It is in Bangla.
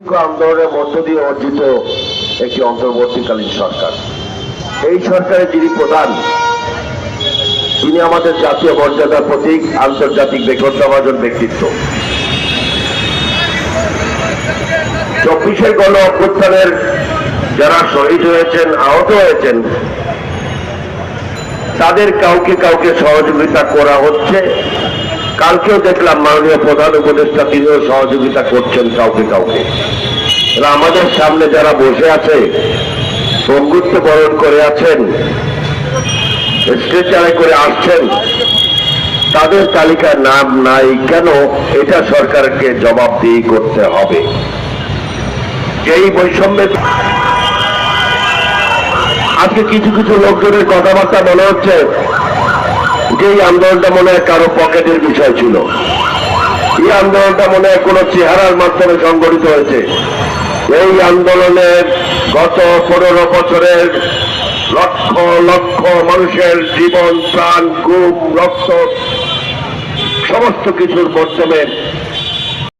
আন্দোলনের মধ্য দিয়ে অর্জিত একটি অন্তর্বর্তীকালীন সরকার। এই সরকারের যিনি প্রধান, তিনি আমাদের জাতীয় মর্যাদার প্রতীক, আন্তর্জাতিক বেকদ্দাভাজন ব্যক্তিত্ব। চব্বিশের গণ অভ্যুত্থানের যারা শহীদ হয়েছেন, আহত হয়েছেন, তাদের কাউকে কাউকে সহযোগিতা করা হচ্ছে। কালকেও দেখলাম মাননীয় প্রধান উপদেষ্টা তিনিও সহযোগিতা করছেন কাউকে কাউকে। আমাদের সামনে যারা বসে আছে বন্ধুত্ব বরণ করে আছেন স্ট্রেচারে করে আসছেন, তাদের তালিকায় নাম নাই কেন? এটা সরকারকে জবাবদিহি করতে হবে। এই বৈষম্যের আজকে কিছু কিছু লোকজনের কথাবার্তা মনে হচ্ছে এই আন্দোলনটা মনে হয় কারও পকেটের বিষয় ছিল। এই আন্দোলনটা মনে হয় কোনো চেহারার মাধ্যমে সংগঠিত হয়েছে। এই আন্দোলনের গত পনেরো বছরের লক্ষ লক্ষ মানুষের জীবন, প্রাণ কুম রক্ত, সমস্ত কিছুর মাধ্যমে